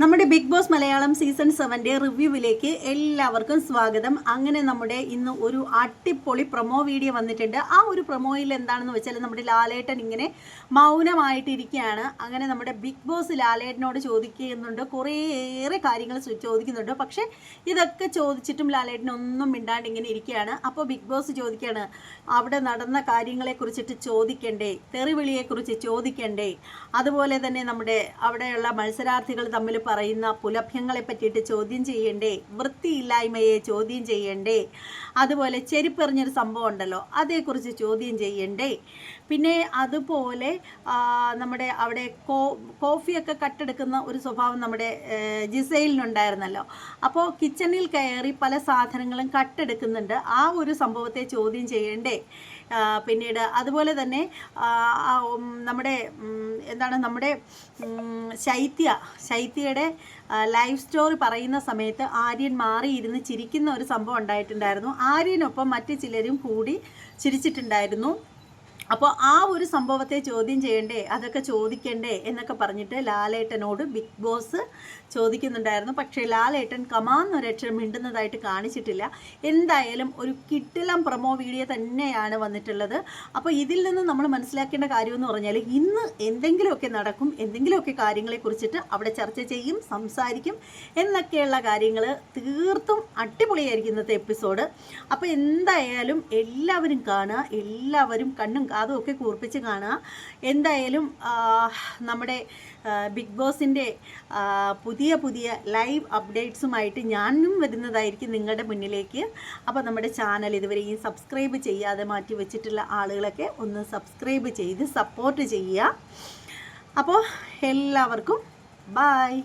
നമ്മുടെ big boss Malayalam season സെവന്റെ റിവ്യൂവിലേക്ക് എല്ലാവർക്കും സ്വാഗതം. അങ്ങനെ നമ്മുടെ ഇന്ന് ഒരു അടിപൊളി പ്രൊമോ വീഡിയോ വന്നിട്ടുണ്ട്. ആ ഒരു പ്രൊമോയിൽ എന്താണെന്ന് വെച്ചാൽ നമ്മുടെ ലാലേട്ടൻ ഇങ്ങനെ മൗനമായിട്ടിരിക്കുകയാണ്. അങ്ങനെ നമ്മുടെ ബിഗ് ബോസ് ലാലേട്ടനോട് ചോദിക്കുന്നുണ്ട്. കുറേയേറെ കാര്യങ്ങൾ ചോദിക്കുന്നുണ്ട്. പക്ഷേ ഇതൊക്കെ ചോദിച്ചിട്ടും ലാലേട്ടൻ ഒന്നും മിണ്ടാണ്ട് ഇങ്ങനെ ഇരിക്കുകയാണ്. അപ്പോൾ ബിഗ് ബോസ് ചോദിക്കുകയാണ് അവിടെ നടന്ന കാര്യങ്ങളെക്കുറിച്ചിട്ട് ചോദിക്കണ്ടേ? തെറിവിളിയെക്കുറിച്ച് ചോദിക്കണ്ടേ? അതുപോലെ തന്നെ നമ്മുടെ അവിടെയുള്ള മത്സരാർത്ഥികൾ തമ്മിൽ പറയുന്ന പുലഭ്യങ്ങളെ പറ്റിയിട്ട് ചോദ്യം ചെയ്യണ്ടേ? വൃത്തിയില്ലായ്മയെ ചോദ്യം ചെയ്യണ്ടേ? അതുപോലെ ചെരുപ്പെറിഞ്ഞൊരു സംഭവം ഉണ്ടല്ലോ അതേക്കുറിച്ച് ചോദ്യം ചെയ്യണ്ടേ? പിന്നെ അതുപോലെ നമ്മുടെ അവിടെ കോ കോഫിയൊക്കെ കട്ടെടുക്കുന്ന ഒരു സ്വഭാവം നമ്മുടെ ജിസൈലിനുണ്ടായിരുന്നല്ലോ. അപ്പോൾ കിച്ചണിൽ കയറി പല സാധനങ്ങളും കട്ടെടുക്കുന്നുണ്ട്. ആ ഒരു സംഭവത്തെ ചോദ്യം ചെയ്യണ്ടേ? പിന്നീട് അതുപോലെ തന്നെ നമ്മുടെ എന്താണ് നമ്മുടെ ശൈത്യ ശൈത്യയുടെ ലൈഫ് സ്റ്റോറി പറയുന്ന സമയത്ത് ആര്യൻ മാറിയിരുന്ന് ചിരിക്കുന്ന ഒരു സംഭവം ഉണ്ടായിട്ടുണ്ടായിരുന്നു. ആര്യനൊപ്പം മറ്റു ചിലരും കൂടി ചിരിച്ചിട്ടുണ്ടായിരുന്നു. അപ്പോൾ ആ ഒരു സംഭവത്തെ ചോദ്യം ചെയ്യണ്ടേ? അതൊക്കെ ചോദിക്കണ്ടേ? എന്നൊക്കെ പറഞ്ഞിട്ട് ലാലേട്ടനോട് ബിഗ് ബോസ് ചോദിക്കുന്നുണ്ടായിരുന്നു. പക്ഷേ ലാലേട്ടൻ കമാന്നൊരക്ഷരം മിണ്ടുന്നതായിട്ട് കാണിച്ചിട്ടില്ല. എന്തായാലും ഒരു കിട്ടിലം പ്രൊമോ വീഡിയോ തന്നെയാണ് വന്നിട്ടുള്ളത്. അപ്പോൾ ഇതിൽ നിന്ന് നമ്മൾ മനസ്സിലാക്കേണ്ട കാര്യമെന്ന് പറഞ്ഞാൽ ഇന്ന് എന്തെങ്കിലുമൊക്കെ നടക്കും എന്തെങ്കിലുമൊക്കെ കാര്യങ്ങളെ കുറിച്ചിട്ട് അവിടെ ചർച്ച ചെയ്യും സംസാരിക്കും എന്നൊക്കെയുള്ള കാര്യങ്ങൾ തീർത്തും അടിപൊളിയായിരിക്കും ഇന്നത്തെ എപ്പിസോഡ്. അപ്പോൾ എന്തായാലും എല്ലാവരും കാണുക എല്ലാവരും കണ്ണും കാതും ഒക്കെ കൂർപ്പിച്ച് കാണുക. എന്തായാലും നമ്മുടെ ബിഗ് ബോസിന്റെ പുതിയ പുതിയ ലൈവ് അപ്ഡേറ്റ്സുമായിട്ട് ഞാനും വരുന്നതായിരിക്കും നിങ്ങളുടെ മുന്നിലേക്ക്. അപ്പോൾ നമ്മുടെ ചാനൽ ഇതുവരെ ഈ സബ്സ്ക്രൈബ് ചെയ്യാതെ മാറ്റി വെച്ചിട്ടുള്ള ആളുകളൊക്കെ ഒന്ന് സബ്സ്ക്രൈബ് ചെയ്ത് സപ്പോർട്ട് ചെയ്യുക. അപ്പോൾ എല്ലാവർക്കും ബായ്